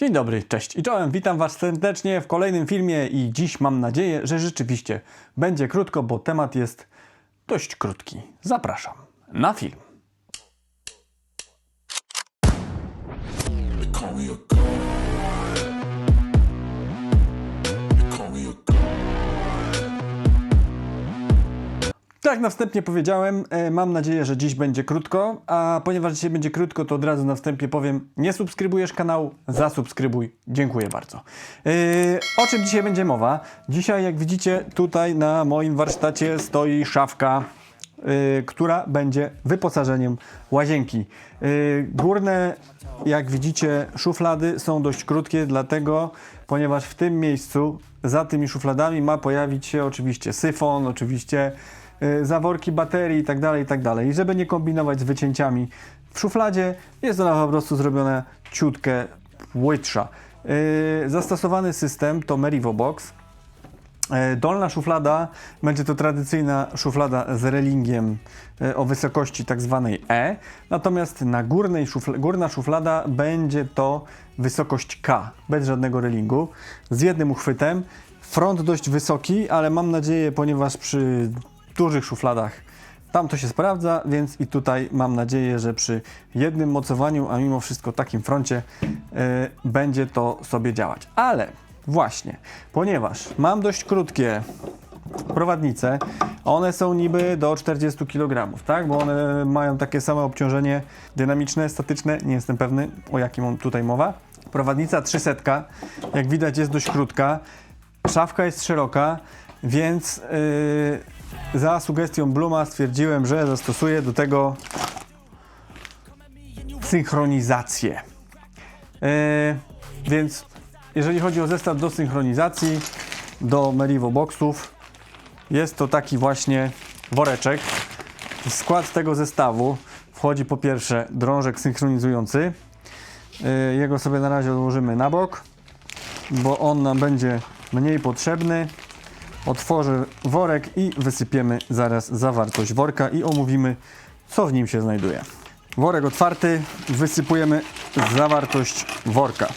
Dzień dobry, cześć i czołem. Witam Was serdecznie w kolejnym filmie i dziś mam nadzieję, że rzeczywiście będzie krótko, bo temat jest dość krótki. Zapraszam na film. Tak, na wstępie powiedziałem, e, mam nadzieję, że dziś będzie krótko, a ponieważ dzisiaj będzie krótko, to od razu na wstępie powiem, nie subskrybujesz kanału, zasubskrybuj, dziękuję bardzo. E, o czym dzisiaj będzie mowa? Dzisiaj, jak widzicie, tutaj na moim warsztacie stoi szafka, e, która będzie wyposażeniem łazienki. Górne, jak widzicie, szuflady są dość krótkie, dlatego, ponieważ w tym miejscu, za tymi szufladami ma pojawić się oczywiście syfon, oczywiście zaworki baterii i tak dalej, i tak dalej. I żeby nie kombinować z wycięciami w szufladzie, jest ona po prostu zrobiona ciutkę płytsza. Y, Zastosowany system to Merivo Box. E, Dolna szuflada będzie to tradycyjna szuflada z relingiem e, o wysokości tak zwanej E, natomiast na górnej szufla, górna szuflada będzie to wysokość K, bez żadnego relingu, z jednym uchwytem. Front dość wysoki, ale mam nadzieję, ponieważ przy dużych szufladach tam to się sprawdza, więc i tutaj mam nadzieję, że przy jednym mocowaniu, a mimo wszystko takim froncie, e, będzie to sobie działać. Ale właśnie, ponieważ mam dość krótkie prowadnice, one są niby do 40 kg, tak? Bo one mają takie same obciążenie dynamiczne, statyczne, nie jestem pewny o jakim tutaj mowa. Prowadnica 300, jak widać jest dość krótka, szafka jest szeroka, więc yy, za sugestią Bluma stwierdziłem, że zastosuję do tego synchronizację. Yy, więc jeżeli chodzi o zestaw do synchronizacji, do Merivo Boxów, jest to taki właśnie woreczek. W skład tego zestawu wchodzi po pierwsze drążek synchronizujący. Yy, Jego sobie na razie odłożymy na bok, bo on nam będzie mniej potrzebny. Otworzę worek i wysypiemy zaraz zawartość worka i omówimy, co w nim się znajduje. Worek otwarty, wysypujemy zawartość worka.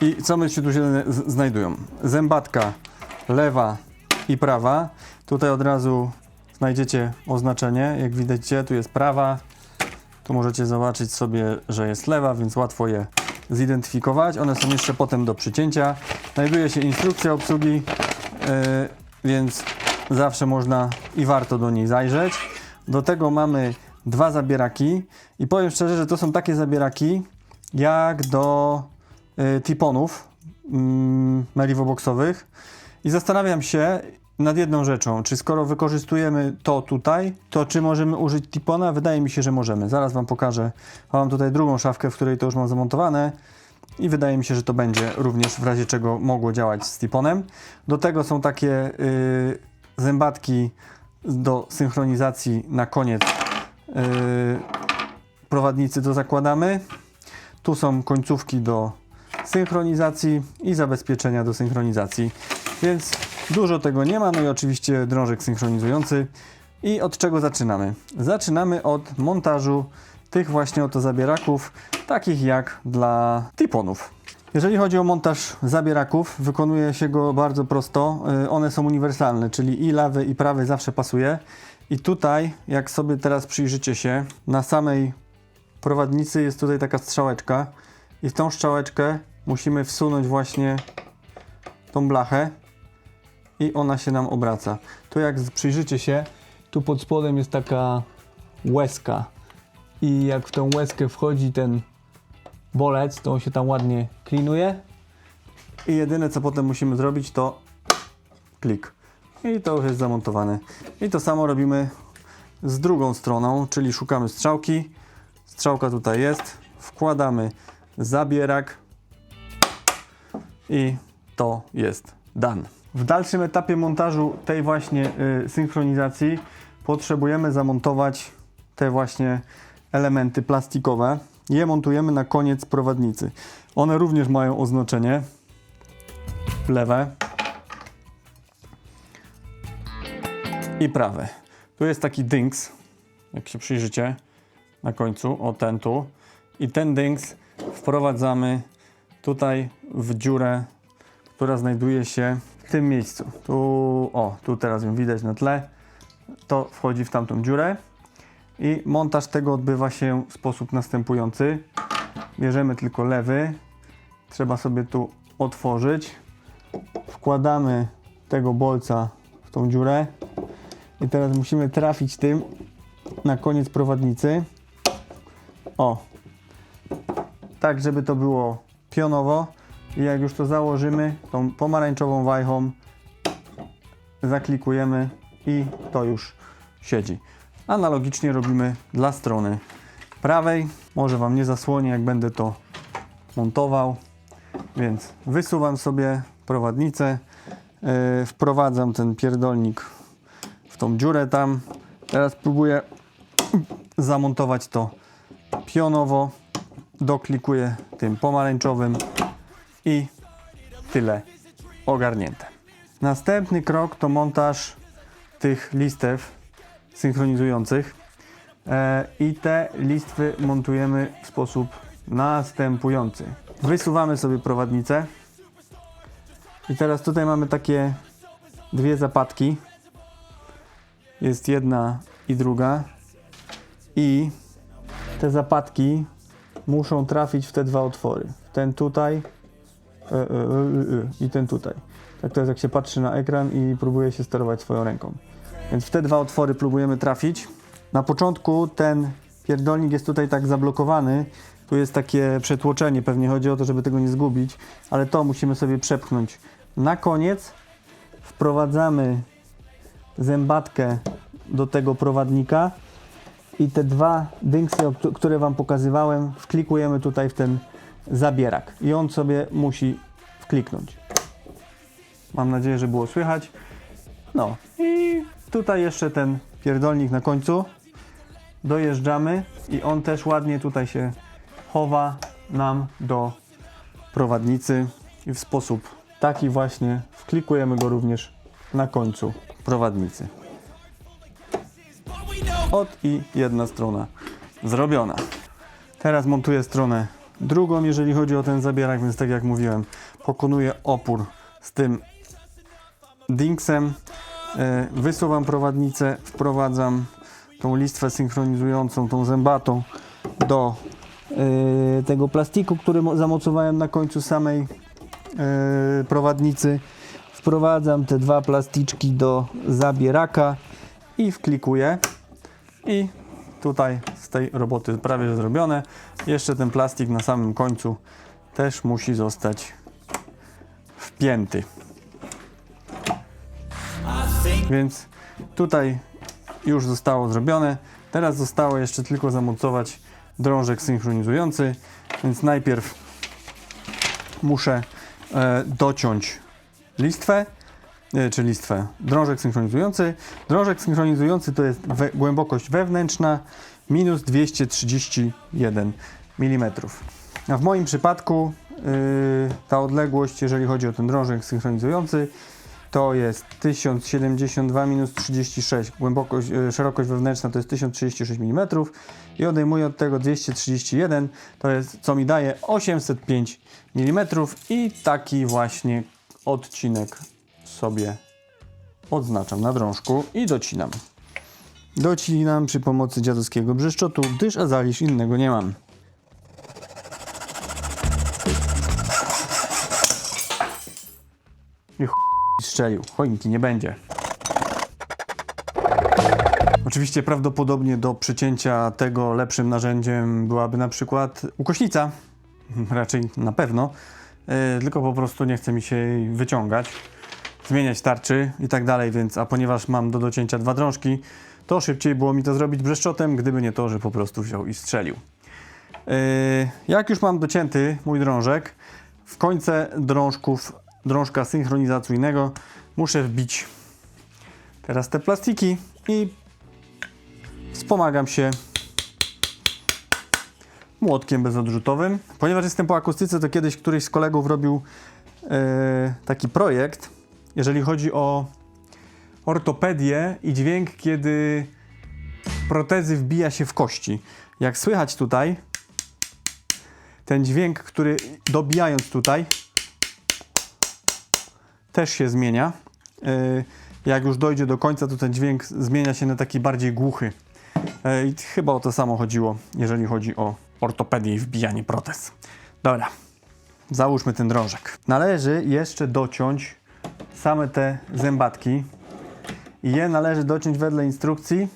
I co my się tu się znajdują? Zębatka lewa i prawa. Tutaj od razu znajdziecie oznaczenie. Jak widzicie, tu jest prawa. Tu możecie zobaczyć sobie, że jest lewa, więc łatwo je zidentyfikować. One są jeszcze potem do przycięcia. Znajduje się instrukcja obsługi, więc zawsze można i warto do niej zajrzeć. Do tego mamy dwa zabieraki i powiem szczerze, że to są takie zabieraki jak do y, tiponów Merivo-boxowych i zastanawiam się nad jedną rzeczą, czy skoro wykorzystujemy to tutaj, to czy możemy użyć tipona? Wydaje mi się, że możemy. Zaraz Wam pokażę. Mam tutaj drugą szafkę, w której to już mam zamontowane i wydaje mi się, że to będzie również w razie czego mogło działać z tiponem. Do tego są takie y, zębatki do synchronizacji na koniec y, prowadnicy to zakładamy. Tu są końcówki do synchronizacji i zabezpieczenia do synchronizacji. Więc dużo tego nie ma. No i oczywiście drążek synchronizujący. I od czego zaczynamy? Zaczynamy od montażu tych właśnie oto zabieraków, takich jak dla tiponów. Jeżeli chodzi o montaż zabieraków, wykonuje się go bardzo prosto. Y, One są uniwersalne, czyli i lewy i prawy zawsze pasuje. I tutaj, jak sobie teraz przyjrzycie się, na samej prowadnicy jest tutaj taka strzałeczka i w tą strzałeczkę musimy wsunąć właśnie tą blachę i ona się nam obraca. Tu jak przyjrzycie się, tu pod spodem jest taka łezka i jak w tą łezkę wchodzi ten bolec, to on się tam ładnie klinuje i jedyne co potem musimy zrobić to klik i to już jest zamontowane. I to samo robimy z drugą stroną, czyli szukamy strzałki. Strzałka tutaj jest, wkładamy zabierak i to jest done. W dalszym etapie montażu tej właśnie y, synchronizacji potrzebujemy zamontować te właśnie elementy plastikowe. Je montujemy na koniec prowadnicy. One również mają oznaczenie lewe i prawe. Tu jest taki dynks, jak się przyjrzycie na końcu, o ten tu. I ten dynks wprowadzamy tutaj w dziurę, która znajduje się w tym miejscu. Tu, o, tu teraz ją widać na tle. To wchodzi w tamtą dziurę. I montaż tego odbywa się w sposób następujący. Bierzemy tylko lewy. Trzeba sobie tu otworzyć. Wkładamy tego bolca w tą dziurę. I teraz musimy trafić tym na koniec prowadnicy. O. Tak, żeby to było pionowo. I jak już to założymy, tą pomarańczową wajchą zaklikujemy i to już siedzi. Analogicznie robimy dla strony prawej. Może Wam nie zasłonię, jak będę to montował. Więc wysuwam sobie prowadnicę, yy, wprowadzam ten pierdolnik w tą dziurę tam. Teraz próbuję zamontować to pionowo. Doklikuję tym pomarańczowym i tyle ogarnięte. Następny krok to montaż tych listew synchronizujących. E, I te listwy montujemy w sposób następujący. Wysuwamy sobie prowadnicę. I teraz tutaj mamy takie dwie zapadki. Jest jedna i druga. I te zapadki muszą trafić w te dwa otwory. Ten tutaj e, e, i ten tutaj. Tak to jest jak się patrzy na ekran i próbuje się sterować swoją ręką. Więc w te dwa otwory próbujemy trafić. Na początku ten pierdolnik jest tutaj tak zablokowany. Tu jest takie przetłoczenie, pewnie chodzi o to, żeby tego nie zgubić, ale to musimy sobie przepchnąć. Na koniec wprowadzamy zębatkę do tego prowadnika i te dwa dynksy, które Wam pokazywałem, wklikujemy tutaj w ten zabierak i on sobie musi wkliknąć. Mam nadzieję, że było słychać. No i tutaj jeszcze ten pierdolnik na końcu. Dojeżdżamy i on też ładnie tutaj się chowa nam do prowadnicy i w sposób taki właśnie wklikujemy go również na końcu prowadnicy. Od i jedna strona zrobiona. Teraz montuję stronę drugą, jeżeli chodzi o ten zabierak, więc tak jak mówiłem, pokonuję opór z tym dinksem. E, Wysuwam prowadnicę, wprowadzam tą listwę synchronizującą, tą zębatą do e, tego plastiku, który mo- zamocowałem na końcu samej e, prowadnicy. Wprowadzam te dwa plasticzki do zabieraka i wklikuję. I tutaj z tej roboty prawie zrobione. Jeszcze ten plastik na samym końcu też musi zostać wpięty. Więc tutaj już zostało zrobione. Teraz zostało jeszcze tylko zamocować drążek synchronizujący. Więc najpierw muszę e, dociąć listwę, e, czy listwę, drążek synchronizujący. Drążek synchronizujący to jest we, głębokość wewnętrzna minus 231 mm. A w moim przypadku yy, ta odległość, jeżeli chodzi o ten drążek synchronizujący, to jest 1072 minus 36. Głębokość, yy, szerokość wewnętrzna to jest 1036 mm i odejmuję od tego 231, to jest co mi daje 805 mm i taki właśnie odcinek sobie odznaczam na drążku i docinam. Docinam przy pomocy dziadowskiego brzeszczotu, gdyż azalisz innego nie mam. Strzelił. Choinki nie będzie. Oczywiście prawdopodobnie do przycięcia tego lepszym narzędziem byłaby na przykład ukośnica. Raczej na pewno. Yy, tylko po prostu nie chce mi się jej wyciągać, zmieniać tarczy i tak dalej, więc a ponieważ mam do docięcia dwa drążki, to szybciej było mi to zrobić brzeszczotem, gdyby nie to, że po prostu wziął i strzelił. Yy, jak już mam docięty mój drążek, w końce drążków, drążka synchronizacyjnego muszę wbić teraz te plastiki i wspomagam się młotkiem bezodrzutowym. Ponieważ jestem po akustyce, to kiedyś któryś z kolegów robił e, taki projekt, jeżeli chodzi o ortopedię i dźwięk, kiedy protezy wbija się w kości. Jak słychać tutaj, ten dźwięk, który dobijając tutaj, też się zmienia. Yy, Jak już dojdzie do końca, to ten dźwięk zmienia się na taki bardziej głuchy. Yy, I chyba o to samo chodziło, jeżeli chodzi o ortopedię i wbijanie protez. Dobra, załóżmy ten drążek. Należy jeszcze dociąć same te zębatki. Je należy dociąć wedle instrukcji.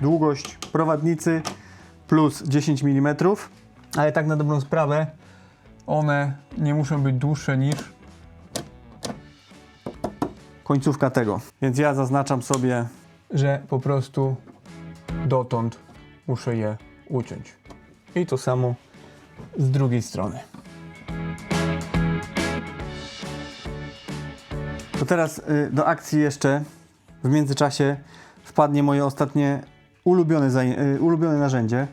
Długość prowadnicy plus 10 mm. Ale tak na dobrą sprawę, one nie muszą być dłuższe niż końcówka tego. Więc ja zaznaczam sobie, że po prostu dotąd muszę je uciąć. I to samo z drugiej strony. To teraz y, do akcji jeszcze w międzyczasie wpadnie moje ostatnie ulubione, y, ulubione narzędzie.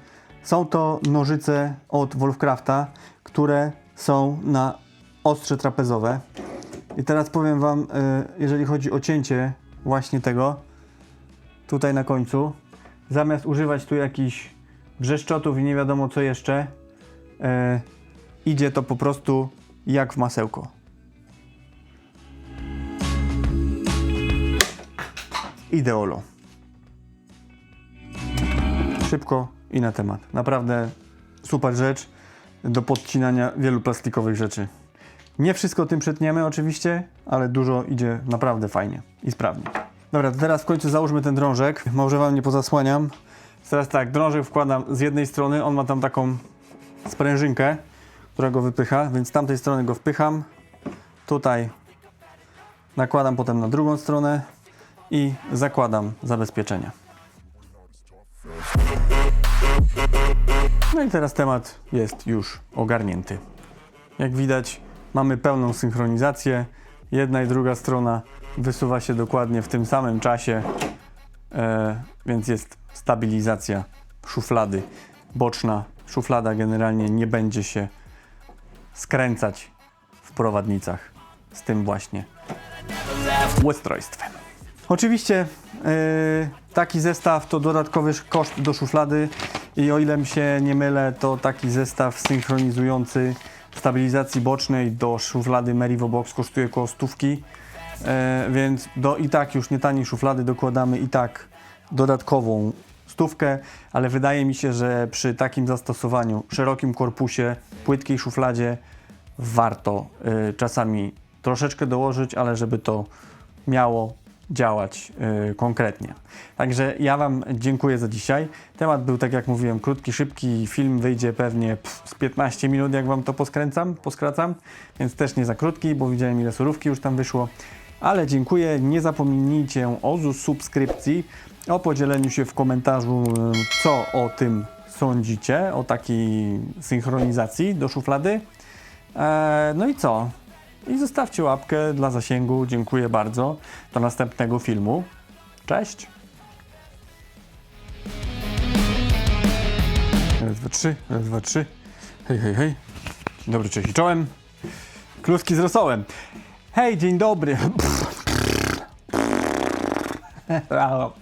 Są to nożyce od Wolfcrafta, które są na ostrze trapezowe. I teraz powiem Wam, y, jeżeli chodzi o cięcie właśnie tego, tutaj na końcu, zamiast używać tu jakichś brzeszczotów i nie wiadomo co jeszcze, y, idzie to po prostu jak w masełko. Ideolo. Szybko i na temat. Naprawdę super rzecz do podcinania wielu plastikowych rzeczy. Nie wszystko tym przetniemy oczywiście, ale dużo idzie naprawdę fajnie i sprawnie. Dobra, teraz w końcu załóżmy ten drążek. Może wam nie pozasłaniam. Teraz tak, drążek wkładam z jednej strony, on ma tam taką sprężynkę, która go wypycha, więc z tamtej strony go wpycham. Tutaj nakładam potem na drugą stronę i zakładam zabezpieczenia. No i teraz temat jest już ogarnięty. Jak widać, mamy pełną synchronizację. Jedna i druga strona wysuwa się dokładnie w tym samym czasie, e, więc jest stabilizacja szuflady boczna. Szuflada generalnie nie będzie się skręcać w prowadnicach z tym właśnie ustrojstwem. Oczywiście yy, taki zestaw to dodatkowy sz- koszt do szuflady i o ile się nie mylę, to taki zestaw synchronizujący stabilizacji bocznej do szuflady Merivo Box kosztuje około stówki, yy, więc do i tak już nie taniej szuflady dokładamy i tak dodatkową stówkę, ale wydaje mi się, że przy takim zastosowaniu, szerokim korpusie, płytkiej szufladzie warto y, czasami troszeczkę dołożyć, ale żeby to miało działać y, konkretnie. Także ja Wam dziękuję za dzisiaj. Temat był, tak jak mówiłem, krótki, szybki. Film wyjdzie pewnie pff, z 15 minut, jak Wam to poskręcam, poskracam, więc też nie za krótki, bo widziałem ile surówki już tam wyszło. Ale dziękuję. Nie zapomnijcie o subskrypcji, o podzieleniu się w komentarzu, y, co o tym sądzicie, o takiej synchronizacji do szuflady. Eee, no i co? I zostawcie łapkę dla zasięgu. Dziękuję bardzo. Do następnego filmu. Cześć! Raz, dwa, trzy. Raz, dwa, trzy. Hej, hej, hej. Dzień dobry, cześć i czołem. Kluski z rosołem. Hej, dzień dobry. Brawo.